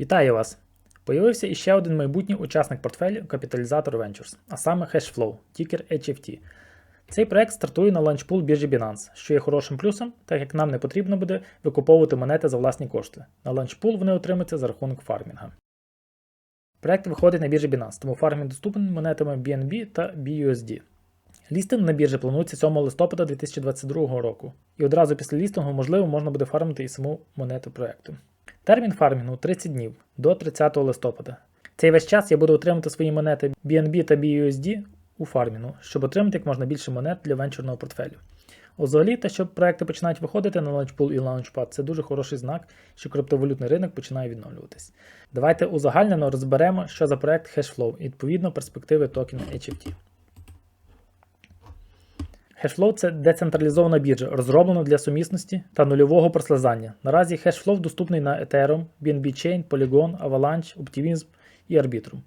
Вітаю вас! Появився іще один майбутній учасник портфелю Капіталізатор Ventures, а саме Hashflow, тікер HFT. Цей проект стартує на ланчпул біржі Binance, що є хорошим плюсом, так як нам не потрібно буде викуповувати монети за власні кошти. На ланчпул вони отримаються за рахунок фармінга. Проект виходить на біржі Binance, тому фармінг доступний монетами BNB та BUSD. Лістинг на біржі планується 7 листопада 2022 року, і одразу після лістингу, можливо, можна буде фармити і саму монету проекту. Термін фармінгу 30 днів до 30 листопада. Цей весь час я буду отримати свої монети BNB та BUSD у фармінгу, щоб отримати як можна більше монет для венчурного портфелю. Взагалі, те, що проекти починають виходити на Launchpool і Launchpad, це дуже хороший знак, що криптовалютний ринок починає відновлюватись. Давайте узагальнено розберемо, що за проект Hashflow і відповідно перспективи токену HFT. Hashflow – це децентралізована біржа, розроблена для сумісності та нульового прослизання. Наразі Hashflow доступний на Ethereum, BNB Chain, Polygon, Avalanche, Optimism і Arbitrum.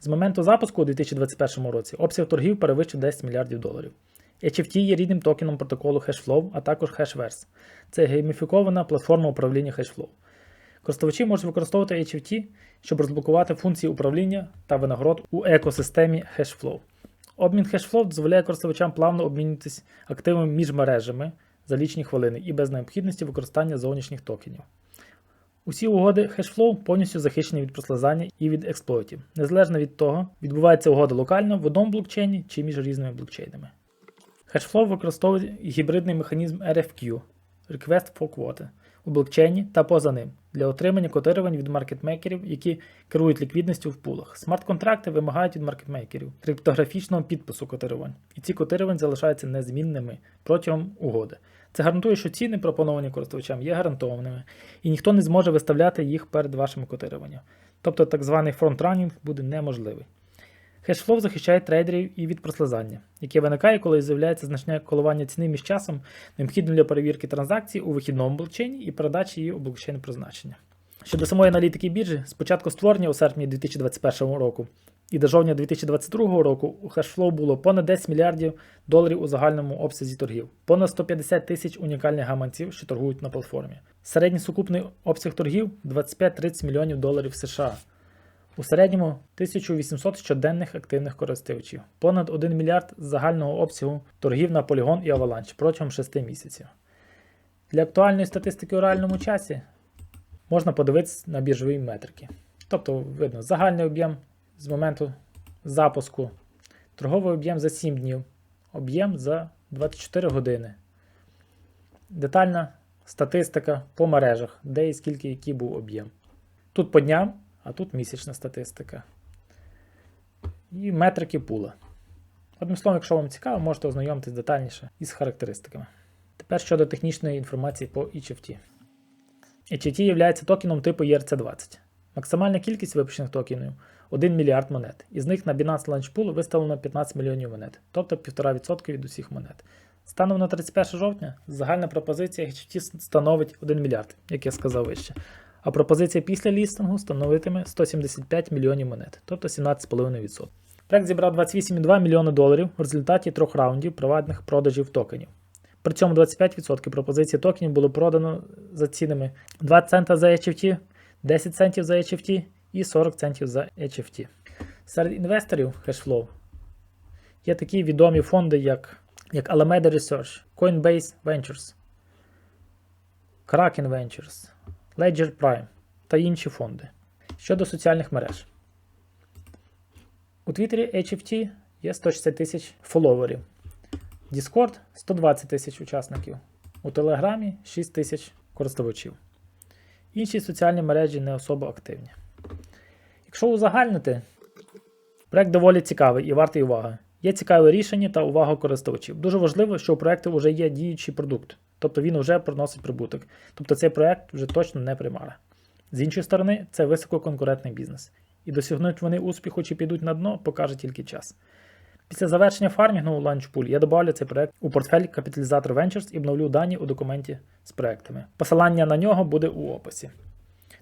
З моменту запуску у 2021 році обсяг торгів перевищив 10 мільярдів доларів. HFT є рідним токеном протоколу Hashflow, а також Hashverse. Це гейміфікована платформа управління Hashflow. Користувачі можуть використовувати HFT, щоб розблокувати функції управління та винагород у екосистемі Hashflow. Обмін Hashflow дозволяє користувачам плавно обмінюватися активами між мережами за лічні хвилини і без необхідності використання зовнішніх токенів. Усі угоди Hashflow повністю захищені від прослизання і від експлойтів, незалежно від того, відбувається угода локально в одному блокчейні чи між різними блокчейнами. Hashflow використовує гібридний механізм RFQ Request for Quote у блокчейні та поза ним для отримання котирувань від маркетмейкерів, які керують ліквідністю в пулах. Смарт-контракти вимагають від маркетмейкерів криптографічного підпису котирувань, і ці котирувань залишаються незмінними протягом угоди. Це гарантує, що ціни, пропоновані користувачам, є гарантованими, і ніхто не зможе виставляти їх перед вашим котируванням. Тобто так званий фронтранінг буде неможливий. Хешфлоу захищає трейдерів і від прослизання, яке виникає, коли з'являється значне коливання ціни між часом, необхідним для перевірки транзакцій у вихідному блокчейні і передачі її у блокчейн призначення. Щодо самої аналітики біржі, з початку створення у серпні 2021 року і до жовтня 2022 року у Hashflow було понад 10 мільярдів доларів у загальному обсязі торгів, понад 150 тисяч унікальних гаманців, що торгують на платформі. Середній сукупний обсяг торгів 25-30 мільйонів доларів США. У середньому 1800 щоденних активних користувачів, понад 1 мільярд загального обсягу торгів на Polygon і Avalanche протягом 6 місяців. Для актуальної статистики у реальному часі можна подивитися на біржові метрики. Тобто, видно, загальний об'єм з моменту запуску, торговий об'єм за 7 днів, об'єм за 24 години. Детальна статистика по мережах, де і скільки який був об'єм. Тут по дням а тут місячна статистика. І метрики пула. Одним словом, якщо вам цікаво, можете ознайомитись детальніше із характеристиками. Тепер щодо технічної інформації по HFT. HFT є токеном типу ERC20. Максимальна кількість випущених токенів 1 мільярд монет. Із них на Binance Launch Pool виставлено 15 мільйонів монет, тобто 1,5% від усіх монет. Станом на 31 жовтня загальна пропозиція HFT становить 1 мільярд, як я сказав вище а пропозиція після лістингу становитиме 175 мільйонів монет, тобто 17,5%. Проект зібрав 28,2 мільйони доларів в результаті трьох раундів приватних продажів токенів. При цьому 25% пропозиції токенів було продано за цінами 20 цента за HFT, 10 центів за HFT і 40 центів за HFT. Серед інвесторів Hashflow є такі відомі фонди, як як Alameda Research, Coinbase Ventures, Kraken Ventures, Ledger Prime та інші фонди. Щодо соціальних мереж. У Твіттері HFT є 160 тисяч фоловерів. Discord 120 тисяч учасників. У Телеграмі 6 тисяч користувачів. Інші соціальні мережі не особо активні. Якщо узагальнити, проект доволі цікавий і вартий уваги. Є цікаве рішення та увага користувачів. Дуже важливо, що у проєкту вже є діючий продукт, тобто він вже приносить прибуток. Тобто цей проєкт вже точно не примара. З іншої сторони, це висококонкурентний бізнес. І досягнуть вони успіху чи підуть на дно, покаже тільки час. Після завершення фармінгу у LaunchPool я додавлю цей проект у портфель Капіталізатор Ventures і обновлю дані у документі з проектами. Посилання на нього буде у описі.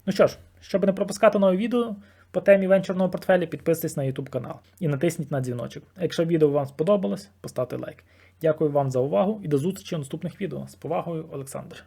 Ну що ж, щоб не пропускати нове відео, по темі венчурного портфеля підписуйтесь на YouTube канал і натисніть на дзвіночок. А якщо відео вам сподобалось, поставте лайк. Дякую вам за увагу і до зустрічі у наступних відео. З повагою, Олександр.